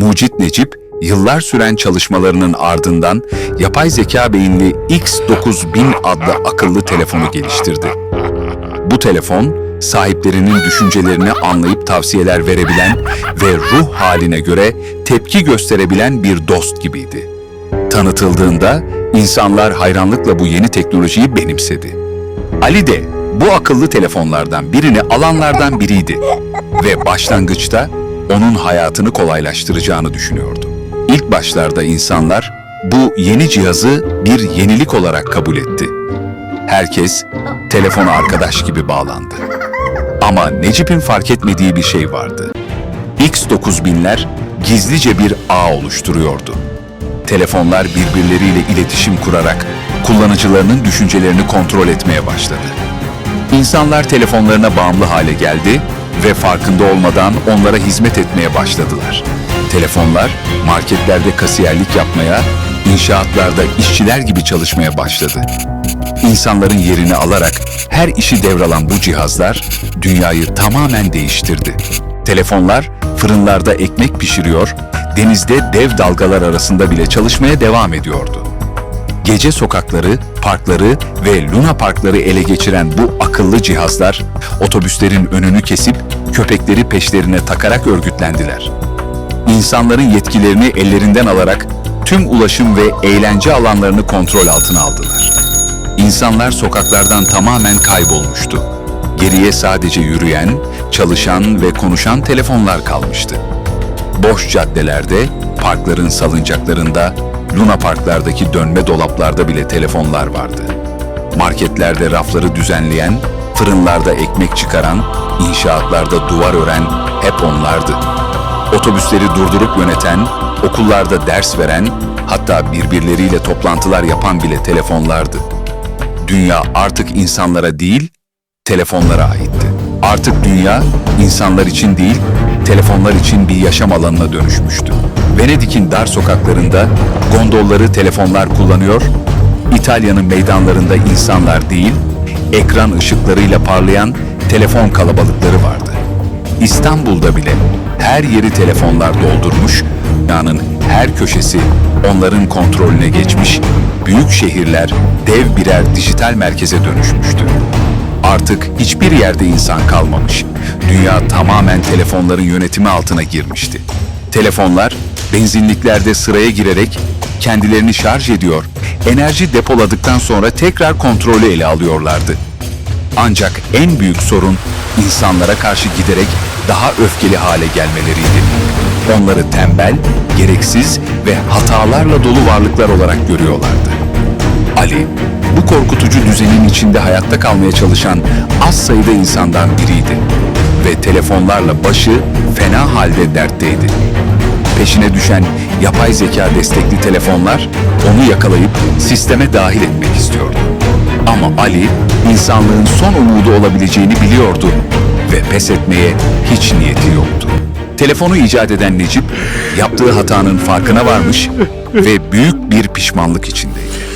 Mucit Necip, yıllar süren çalışmalarının ardından yapay zeka beyinli X9000 adlı akıllı telefonu geliştirdi. Bu telefon, sahiplerinin düşüncelerini anlayıp tavsiyeler verebilen ve ruh haline göre tepki gösterebilen bir dost gibiydi. Tanıtıldığında insanlar hayranlıkla bu yeni teknolojiyi benimsedi. Ali de bu akıllı telefonlardan birini alanlardan biriydi ve başlangıçta onun hayatını kolaylaştıracağını düşünüyordu. İlk başlarda insanlar bu yeni cihazı bir yenilik olarak kabul etti. Herkes telefona arkadaş gibi bağlandı. Ama Necip'in fark etmediği bir şey vardı. X9000'ler gizlice bir ağ oluşturuyordu. Telefonlar birbirleriyle iletişim kurarak kullanıcılarının düşüncelerini kontrol etmeye başladı. İnsanlar telefonlarına bağımlı hale geldi ve farkında olmadan onlara hizmet etmeye başladılar. Telefonlar marketlerde kasiyerlik yapmaya, inşaatlarda işçiler gibi çalışmaya başladı. İnsanların yerini alarak her işi devralan bu cihazlar dünyayı tamamen değiştirdi. Telefonlar fırınlarda ekmek pişiriyor, denizde dev dalgalar arasında bile çalışmaya devam ediyordu. Gece sokakları, parkları ve luna parkları ele geçiren bu akıllı cihazlar, otobüslerin önünü kesip köpekleri peşlerine takarak örgütlendiler. İnsanların yetkilerini ellerinden alarak tüm ulaşım ve eğlence alanlarını kontrol altına aldılar. İnsanlar sokaklardan tamamen kaybolmuştu. Geriye sadece yürüyen, çalışan ve konuşan telefonlar kalmıştı. Boş caddelerde, parkların salıncaklarında, luna parklardaki dönme dolaplarda bile telefonlar vardı. Marketlerde rafları düzenleyen, fırınlarda ekmek çıkaran, inşaatlarda duvar ören hep onlardı. Otobüsleri durdurup yöneten, okullarda ders veren, hatta birbirleriyle toplantılar yapan bile telefonlardı. Dünya artık insanlara değil, telefonlara aitti. Artık dünya insanlar için değil, telefonlar için bir yaşam alanına dönüşmüştü. Venedik'in dar sokaklarında gondolları telefonlar kullanıyor, İtalya'nın meydanlarında insanlar değil, ekran ışıklarıyla parlayan telefon kalabalıkları vardı. İstanbul'da bile her yeri telefonlar doldurmuş, dünyanın her köşesi onların kontrolüne geçmiş, büyük şehirler dev birer dijital merkeze dönüşmüştü. Artık hiçbir yerde insan kalmamış. Dünya tamamen telefonların yönetimi altına girmişti. Telefonlar benzinliklerde sıraya girerek kendilerini şarj ediyor, enerji depoladıktan sonra tekrar kontrolü ele alıyorlardı. Ancak en büyük sorun insanlara karşı giderek daha öfkeli hale gelmeleriydi. Onları tembel, gereksiz ve hatalarla dolu varlıklar olarak görüyorlardı. Ali, bu korkutucu düzenin içinde hayatta kalmaya çalışan az sayıda insandan biriydi. Ve telefonlarla başı fena halde dertteydi. Peşine düşen yapay zeka destekli telefonlar onu yakalayıp sisteme dahil etmek istiyordu. Ama Ali, insanlığın son umudu olabileceğini biliyordu ve pes etmeye hiç niyeti yoktu. Telefonu icat eden Necip, yaptığı hatanın farkına varmış ve büyük bir pişmanlık içindeydi.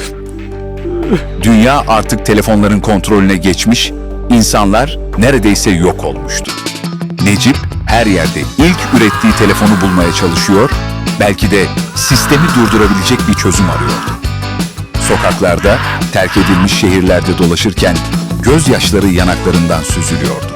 Dünya artık telefonların kontrolüne geçmiş, insanlar neredeyse yok olmuştu. Necip her yerde ilk ürettiği telefonu bulmaya çalışıyor, belki de sistemi durdurabilecek bir çözüm arıyordu. Sokaklarda, terk edilmiş şehirlerde dolaşırken gözyaşları yanaklarından süzülüyordu.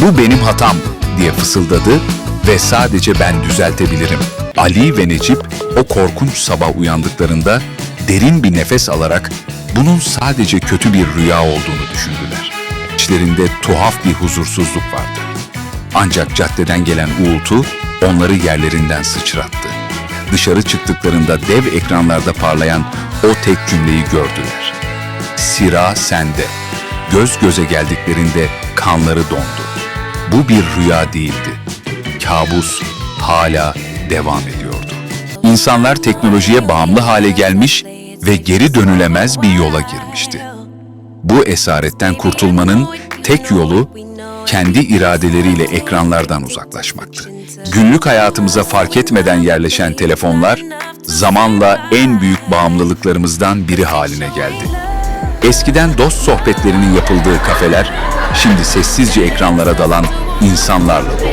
Bu benim hatam diye fısıldadı ve sadece ben düzeltebilirim. Ali ve Necip o korkunç sabah uyandıklarında derin bir nefes alarak bunun sadece kötü bir rüya olduğunu düşündüler. İçlerinde tuhaf bir huzursuzluk vardı. Ancak caddeden gelen uğultu onları yerlerinden sıçrattı. Dışarı çıktıklarında dev ekranlarda parlayan o tek cümleyi gördüler. Sira sende. Göz göze geldiklerinde kanları dondu. Bu bir rüya değildi. Kabus hala devam ediyordu. İnsanlar teknolojiye bağımlı hale gelmiş ve geri dönülemez bir yola girmişti. Bu esaretten kurtulmanın tek yolu kendi iradeleriyle ekranlardan uzaklaşmaktı. Günlük hayatımıza fark etmeden yerleşen telefonlar zamanla en büyük bağımlılıklarımızdan biri haline geldi. Eskiden dost sohbetlerinin yapıldığı kafeler şimdi sessizce ekranlara dalan insanlarla dolu.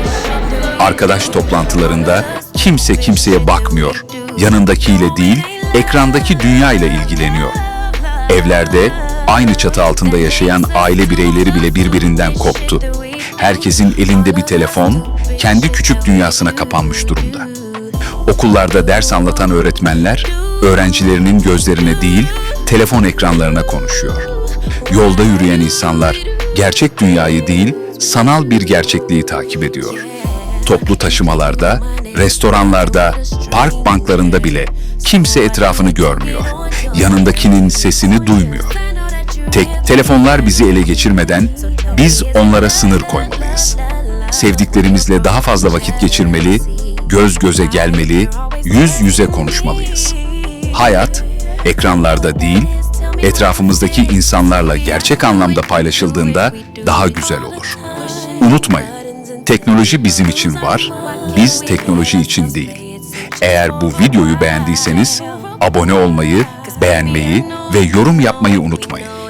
Arkadaş toplantılarında kimse kimseye bakmıyor. Yanındakiyle değil, ekrandaki dünya ile ilgileniyor. Evlerde aynı çatı altında yaşayan aile bireyleri bile birbirinden koptu. Herkesin elinde bir telefon, kendi küçük dünyasına kapanmış durumda. Okullarda ders anlatan öğretmenler, öğrencilerinin gözlerine değil, telefon ekranlarına konuşuyor. Yolda yürüyen insanlar, gerçek dünyayı değil, sanal bir gerçekliği takip ediyor. Toplu taşımalarda, restoranlarda, park banklarında bile kimse etrafını görmüyor. Yanındakinin sesini duymuyor. Tek telefonlar bizi ele geçirmeden biz onlara sınır koymalıyız. Sevdiklerimizle daha fazla vakit geçirmeli, göz göze gelmeli, yüz yüze konuşmalıyız. Hayat ekranlarda değil, etrafımızdaki insanlarla gerçek anlamda paylaşıldığında daha güzel olur. Unutmayın, teknoloji bizim için var, biz teknoloji için değil. Eğer bu videoyu beğendiyseniz abone olmayı, beğenmeyi ve yorum yapmayı unutmayın.